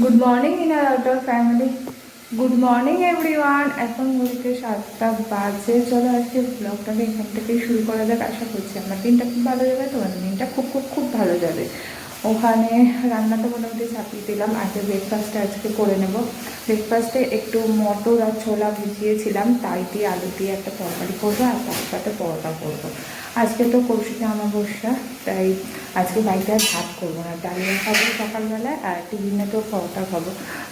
Good morning in our outer family good morning everyone এখন ঘুরতে সাতটা বাজে। চলো আজকে ব্লগটাকে এখান থেকেই শুরু করা যাক। আশা করছি আমার দিনটা খুব ভালো যাবে তোমার দিনটা খুব খুব খুব ভালো যাবে। ওখানে রান্নাটা মোটামুটি চাপিয়ে দিলাম। আজকে ব্রেকফাস্টটা আজকে করে নেব। ব্রেকফাস্টে একটু মটর আর ছোলা ভিজিয়েছিলাম। তাই দিয়ে আলু দিয়ে একটা তরকারি করব আর তার সাথে পরোটা করব। আজকে তো কৌশিকা অমাবস্যা, তাই আজকে বাড়িতে আর ভাত করব না। ডালিয়া খাব সকালবেলায় আর টিফিনে তো পরোটা খাব।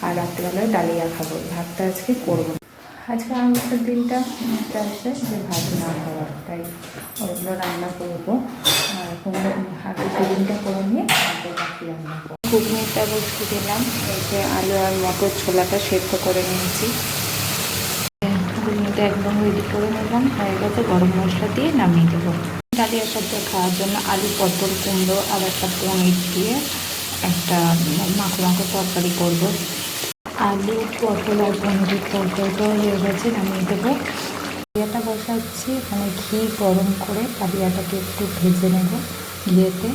আর রাত্রিবেলায় ডালিয়া খাব। ভাতটা আজকে করব। আজকে আমাদের দিনটা চাইছে যে ভাত না খাওয়ার তাই ওগুলো রান্না করব। আর এখন আগে টিফিনটা করে নিয়ে তারপর বাকি রান্না করব ঘুগনিটা বসতে দিলাম। এই যে আলু আর মটর ছোলাটা সেদ্ধ করে নিয়েছি। ঘুগনিটা একদম রেডি করে নিলাম। হয়ে গেছে, গরম মশলা দিয়ে নামিয়ে দেবো। ডালিয়ার সাথে খাওয়ার জন্য আলু, পটল, কুমড়ো আর একটা পনির দিয়ে একটা মাখো মাখো তরকারি করব। আলু, পটল আর পনিরের তরকারিটা হয়ে গেছে, নামিয়ে দেবো। ডালিয়াটা বসাচ্ছি, এখানে ঘি গরম করে ডালিয়াটাকে একটু ভেজে নেব ঘিয়েতে।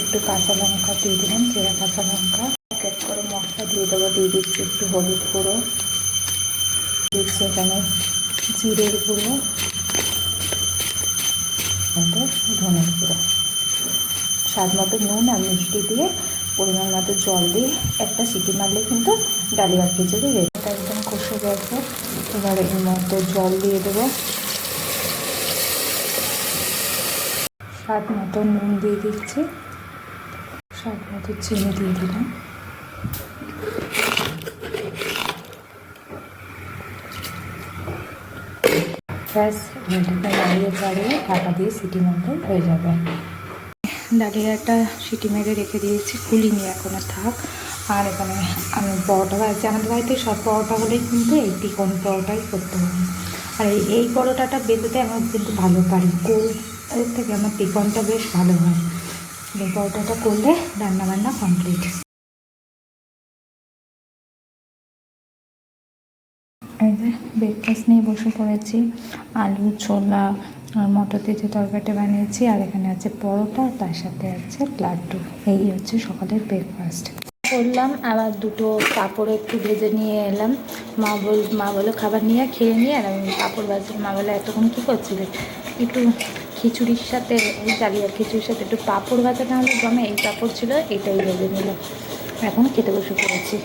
একটু কাঁচা লঙ্কা দিয়ে দিলাম, চেরা কাঁচা লঙ্কা। প্যাকেট করে মশলা দিয়ে দেবো, দিয়ে দিচ্ছি একটু হলুদ গুঁড়ো। দিচ্ছি এখানে জিরের গুঁড়ো। মতো ধনের গুঁড়ো। স্বাদ মতো নুন আর মিষ্টি দিয়ে পরিমাণ মতো জল দিয়ে একটা সিটি মারলে কিন্তু ডালি ডালিয়া খিচুড়ি রেডিটা একদম কষে গেছে। এবার এর মধ্যে জল দিয়ে দেবো। স্বাদ মতো নুন দিয়ে দিচ্ছি। স্বাদ মতো চিনি দিয়ে দিলাম। ব্যাস এটাকে নাড়িয়ে চাড়িয়ে ঢাকা দিয়ে সিটি মতো হয়ে যাবে। ডালিয়াটা সিটি মেরে রেখে দিয়েছি, খুলিনি এখনও, থাক। আর এখানে আমি পরোটা ভাজছি আমাদের বাড়িতে সব পরোটা হলেই কিন্তু এই তিকোন পরোটাই করতে হবে। আর এই- পরোটাটা বেঁধেতে আমার কিন্তু ভালো পারি। গোল এর থেকে আমার তিকোনটা বেশ ভালো হয়। এই পরোটাটা করলে রান্না বান্না কমপ্লিট ব্রেকফাস্ট নিয়ে বসে পড়েছি। আলু, ছোলা, আর মটর দিয়ে তরকারিটা বানিয়েছি, আর এখানে আছে পরোটা তার সাথে আছে লাড্ডু। এই হচ্ছে সকালের ব্রেকফাস্ট করলাম, আবার দুটো কাপড় একটু ভেজে নিয়ে এলাম। মা বল, মা বলে খাবার নিয়ে খেয়ে নিয়ে আর আমি পাঁপড় ভাজি মা বলে, এতক্ষণ কী করছিলে? একটু খিচুড়ির সাথে ওই ডালিয়া খিচুড়ির সাথে একটু পাঁপড় ভাজা না হলে জমে। এই পাঁপড় ছিল, এটাই ভেজে নিলাম। এখন খেতে বসে পড়েছি।